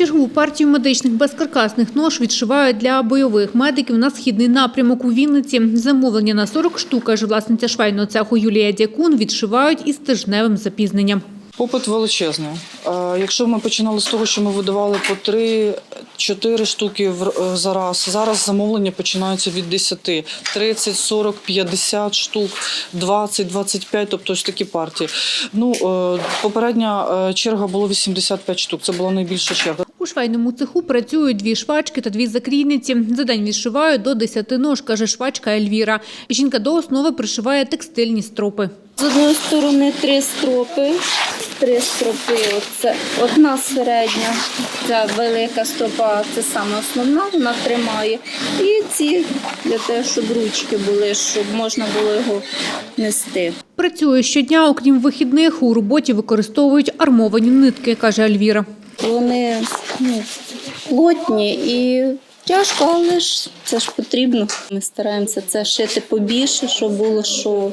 Чергову партію медичних безкаркасних нож відшивають для бойових медиків на східний напрямок у Вінниці. Замовлення на 40 штук, каже власниця швейного цеху Юлія Дякун, відшивають із тижневим запізненням. Попит величезний. Е, Якщо ми починали з того, що ми видавали по 3-4 штуки е, за раз, зараз замовлення починаються від 10, 30, 40, 50 штук, 20, 25, тобто ось такі партії. Ну, е, попередня черга було 85 штук, це була найбільша черга. У швейному цеху працюють дві швачки та дві закрійниці. За день відшивають до 10 нож, каже швачка Ельвіра. Жінка до основи пришиває текстильні стропи. З одної сторони три стропи, три стропи. Оце одна середня, ця велика стропа, це саме основна, вона тримає. І ці для того, щоб ручки були, щоб можна було його нести. Працює щодня, окрім вихідних, у роботі використовують армовані нитки, каже Ельвіра. Вони ну, плотні і тяжко, але ж це ж потрібно. Ми стараємося це шити побільше, щоб було що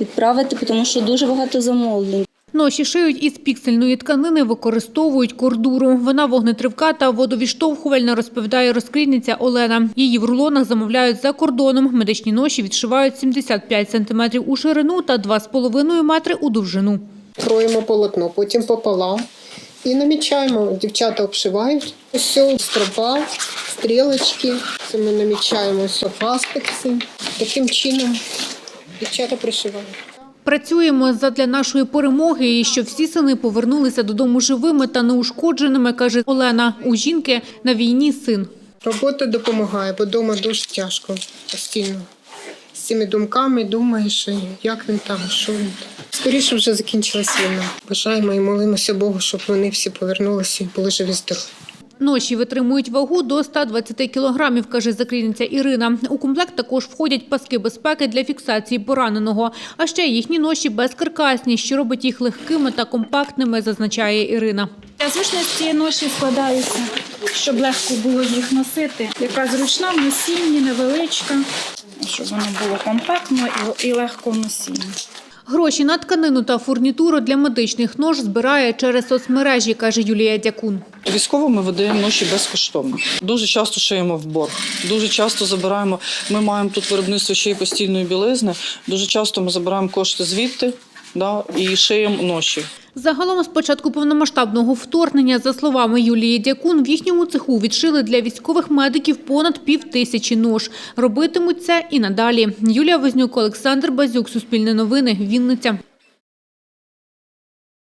відправити, тому що дуже багато замовлень. Ноші шиють із піксельної тканини, використовують кордуру. Вона вогнетривка та водовіштовхувальна, розповідає розкрійниця Олена. Її в рулонах замовляють за кордоном. Медичні ноші відшивають 75 см у ширину та 2,5 метри у довжину. Кроємо полотно, потім пополам і намічаємо. Дівчата обшивають. Ось стропа, стрілочки. Це ми намічаємо ось аспекти. Таким чином дівчата пришивають. Працюємо задля нашої перемоги і щоб всі сини повернулися додому живими та неушкодженими, каже Олена. У жінки на війні син. Робота допомагає, бо вдома дуже тяжко постійно. З цими думками думаєш, як він там, що він там. Скоріше вже закінчилась війна. Бажаємо і молимося Богу, щоб вони всі повернулися і були живі здорові. Ноші витримують вагу до 120 кілограмів, каже закрійниця Ірина. У комплект також входять паски безпеки для фіксації пораненого. А ще їхні ноші безкаркасні, що робить їх легкими та компактними, зазначає Ірина. Для зручності ноші складаються, щоб легко було їх носити. Яка зручна в носінні, невеличка, щоб воно було компактно і, і легко в носінні. Гроші на тканину та фурнітуру для медичних нож збирає через соцмережі, каже Юлія Дякун. Військовим ми видаємо ноші безкоштовно. Дуже часто шиємо в борг. Дуже часто забираємо. Ми маємо тут виробництво ще й постільної білизни. Дуже часто ми забираємо кошти звідти да, і шиємо ноші. Загалом з початку повномасштабного вторгнення, за словами Юлії Дякун, в їхньому цеху відшили для військових медиків понад пів тисячі нож. Робитимуть це і надалі. Юлія Вознюк, Олександр Базюк, Суспільне новини, Вінниця.